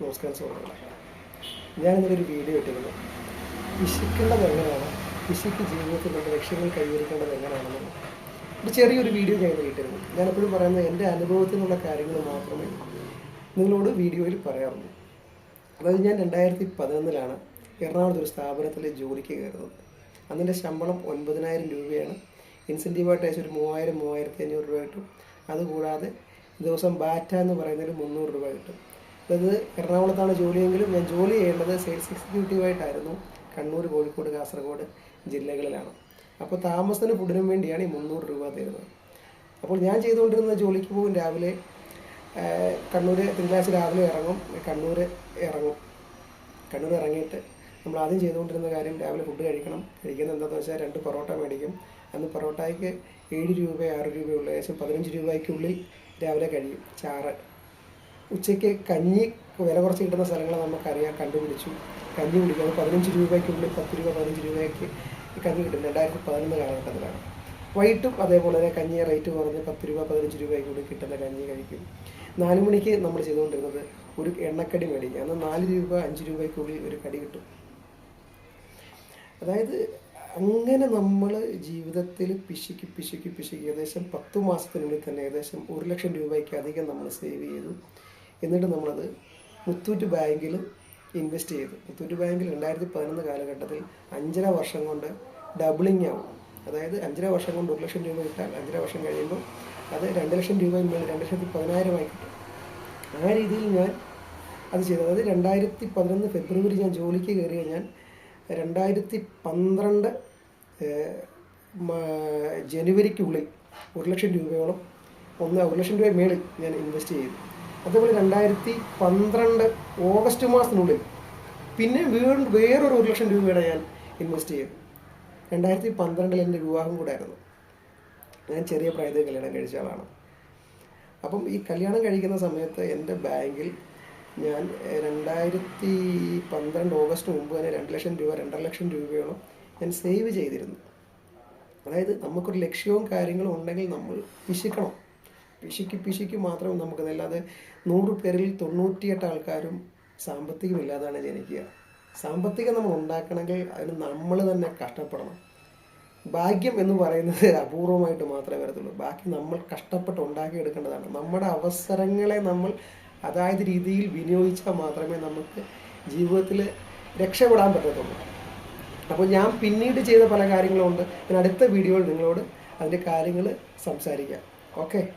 നമസ്കാരം സുഹൃത്തുക്കളെ ഞാനിന്നൊരു വീഡിയോ ഇട്ടിരുന്നു. വിശിക്കേണ്ടത് എങ്ങനെയാണ് വിശിക്ക് ജീവിതത്തിലുള്ള ലക്ഷ്യങ്ങൾ കൈവരിക്കേണ്ടത് എങ്ങനെയാണെന്ന്. ഒരു ചെറിയൊരു വീഡിയോ ഞാൻ കിട്ടിയിരുന്നു എപ്പോഴും പറയുന്നത് എന്റെ അനുഭവത്തിൽ നിന്നുള്ള കാര്യങ്ങൾ മാത്രമേ നിങ്ങളോട് വീഡിയോയിൽ പറയാറുള്ളൂ. അതായത് ഞാൻ രണ്ടായിരത്തി പതിനൊന്നിലാണ് എറണാകുളത്ത് ഒരു സ്ഥാപനത്തിൽ ജോലിക്ക് കയറുന്നത്. അന്നിന്റെ ശമ്പളം ഒൻപതിനായിരം രൂപയാണ്. ഇൻസെന്റീവായിട്ട് ഏകദേശം ഒരു മൂവായിരം മൂവായിരത്തി അഞ്ഞൂറ് രൂപ കിട്ടും. അതുകൂടാതെ ദിവസം ബാറ്റ എന്ന് പറയുന്നതിൽ മുന്നൂറ് രൂപ കിട്ടും. അതായത് എറണാകുളത്താണ് ജോലിയെങ്കിലും ഞാൻ ജോലി ചെയ്യേണ്ടത് സെയിൽസ് എക്സിക്യൂട്ടീവായിട്ടായിരുന്നു കണ്ണൂർ കോഴിക്കോട് കാസർഗോഡ് ജില്ലകളിലാണ്. അപ്പോൾ താമസത്തിന് ഫുഡിനും വേണ്ടിയാണ് ഈ മുന്നൂറ് രൂപ തരുന്നത്. അപ്പോൾ ഞാൻ ചെയ്തുകൊണ്ടിരുന്ന ജോലിക്ക് പോകും രാവിലെ കണ്ണൂർ തിങ്കളാഴ്ച രാവിലെ ഇറങ്ങും. കണ്ണൂർ ഇറങ്ങും. കണ്ണൂർ ഇറങ്ങിയിട്ട് നമ്മൾ ആദ്യം ചെയ്തുകൊണ്ടിരുന്ന കാര്യം രാവിലെ ഫുഡ് കഴിക്കണം. കഴിക്കുന്നത് എന്താണെന്ന് വെച്ചാൽ രണ്ട് പൊറോട്ട മേടിക്കും. അന്ന് പൊറോട്ടയ്ക്ക് ഏഴ് രൂപ ആറ് രൂപയുള്ള ഏകദേശം പതിനഞ്ച് രൂപയ്ക്കുള്ളിൽ രാവിലെ കഴിയും. ചാറ്. ഉച്ചയ്ക്ക് കഞ്ഞി വില കുറച്ച് കിട്ടുന്ന സ്ഥലങ്ങൾ നമുക്കറിയാം. കണ്ടുപിടിച്ചു കഞ്ഞി കുടിക്കുന്നത് പതിനഞ്ച് രൂപയ്ക്കുള്ളിൽ പത്ത് രൂപ പതിനഞ്ച് രൂപയ്ക്ക് കഞ്ഞി കിട്ടും. രണ്ടായിരത്തി പതിനൊന്ന് കാലഘട്ടത്തിലാണ്. വൈകിട്ടും അതേപോലെ തന്നെ കഞ്ഞി റേറ്റ് കുറഞ്ഞ് പത്ത് രൂപ പതിനഞ്ച് രൂപയ്ക്കുള്ളിൽ കിട്ടുന്ന കഞ്ഞി കഴിക്കും. നാല് മണിക്ക് നമ്മൾ ചെയ്തുകൊണ്ടിരുന്നത് ഒരു എണ്ണക്കടി മേടിക്കുക അന്ന് നാല് രൂപ അഞ്ച് രൂപയ്ക്കുള്ളിൽ ഒരു കടി കിട്ടും. അതായത് അങ്ങനെ നമ്മൾ ജീവിതത്തിൽ പിശുക്കി പിശുക്കി പിശുക്കി ഏകദേശം പത്ത് മാസത്തിനുള്ളിൽ തന്നെ ഏകദേശം ഒരു ലക്ഷം രൂപയ്ക്ക് അധികം നമ്മൾ സേവ് ചെയ്തു. എന്നിട്ട് നമ്മളത് മുത്തൂറ്റ് ബാങ്കിൽ ഇൻവെസ്റ്റ് ചെയ്തു. മുത്തൂറ്റ് ബാങ്കിൽ രണ്ടായിരത്തി പതിനൊന്ന് കാലഘട്ടത്തിൽ അഞ്ചര വർഷം കൊണ്ട് ഡബിളിങ് ആവും. അതായത് അഞ്ചര വർഷം കൊണ്ട് ഒരു ലക്ഷം രൂപ കിട്ടാൻ അഞ്ചര വർഷം കഴിയുമ്പോൾ അത് രണ്ട് ലക്ഷം മേൽ രണ്ട് ലക്ഷത്തി പതിനായിരമായി കിട്ടും. ആ രീതിയിൽ ഞാൻ അത് ചെയ്തു. അതായത് രണ്ടായിരത്തി പതിനൊന്ന് ഫെബ്രുവരി ഞാൻ ജോലിക്ക് കയറിയ ഞാൻ രണ്ടായിരത്തി പന്ത്രണ്ട് ജനുവരിക്കുള്ളിൽ ഒരു ലക്ഷം രൂപയോളം ഒന്ന് ഒരു ലക്ഷം രൂപ മേളിൽ ഞാൻ ഇൻവെസ്റ്റ് ചെയ്തു. അതേപോലെ രണ്ടായിരത്തി പന്ത്രണ്ട് ഓഗസ്റ്റ് മാസത്തിനുള്ളിൽ പിന്നെ വീണ്ടും വേറൊരു ഒരു ലക്ഷം രൂപയുടെ ഞാൻ ഇൻവെസ്റ്റ് ചെയ്തു. രണ്ടായിരത്തി പന്ത്രണ്ടിൽ എന്റെ വിവാഹം കൂടായിരുന്നു ഞാൻ ചെറിയ പ്രായത്തിൽ കല്യാണം കഴിച്ച ആളാണ്. അപ്പം ഈ കല്യാണം കഴിക്കുന്ന സമയത്ത് എന്റെ ബാങ്കിൽ ഞാൻ രണ്ടായിരത്തി പന്ത്രണ്ട് ഓഗസ്റ്റ് മുമ്പ് തന്നെ രണ്ട് ലക്ഷം രൂപ രണ്ടര ലക്ഷം രൂപയോളം ഞാൻ സേവ് ചെയ്തിരുന്നു. അതായത് നമുക്കൊരു ലക്ഷ്യവും കാര്യങ്ങളും ഉണ്ടെങ്കിൽ നമ്മൾ പിശിക്കണം പിശുക്കി പിശുക്കി മാത്രം നമുക്ക് അല്ലാതെ നൂറ് പേരിൽ തൊണ്ണൂറ്റിയെട്ട് ആൾക്കാരും സാമ്പത്തികമില്ലാതാണ് ജനിക്കുക. സാമ്പത്തികം നമ്മൾ ഉണ്ടാക്കണമെങ്കിൽ അതിന് നമ്മൾ തന്നെ കഷ്ടപ്പെടണം. ഭാഗ്യം എന്ന് പറയുന്നത് അപൂർവമായിട്ട് മാത്രമേ വരത്തുള്ളൂ. ബാക്കി നമ്മൾ കഷ്ടപ്പെട്ട് ഉണ്ടാക്കിയെടുക്കേണ്ടതാണ്. നമ്മുടെ അവസരങ്ങളെ നമ്മൾ അതായത് രീതിയിൽ വിനിയോഗിച്ചാൽ മാത്രമേ നമുക്ക് ജീവിതത്തിൽ രക്ഷപ്പെടാൻ പറ്റത്തുള്ളൂ. അപ്പോൾ ഞാൻ പിന്നീട് ചെയ്ത പല കാര്യങ്ങളുണ്ട് ഞാൻ അടുത്ത വീഡിയോയിൽ നിങ്ങളോട് അതിന്റെ കാര്യങ്ങൾ സംസാരിക്കാം. ഓക്കെ?